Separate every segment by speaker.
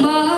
Speaker 1: 妈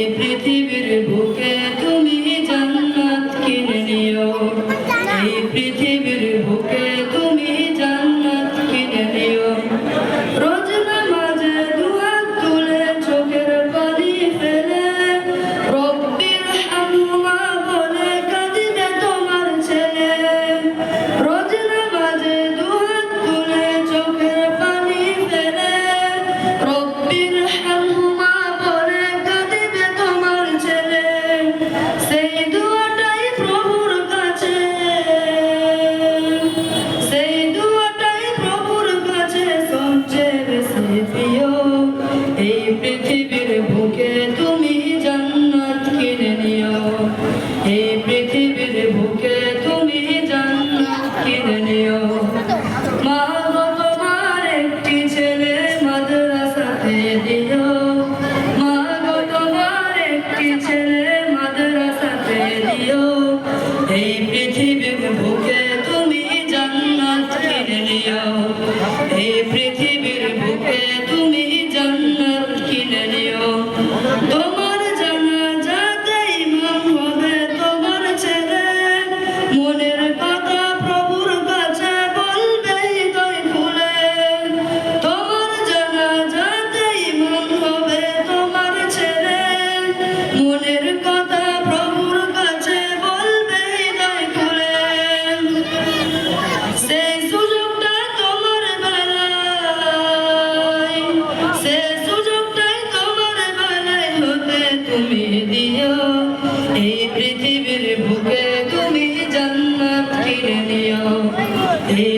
Speaker 1: এই পৃথিবীর এই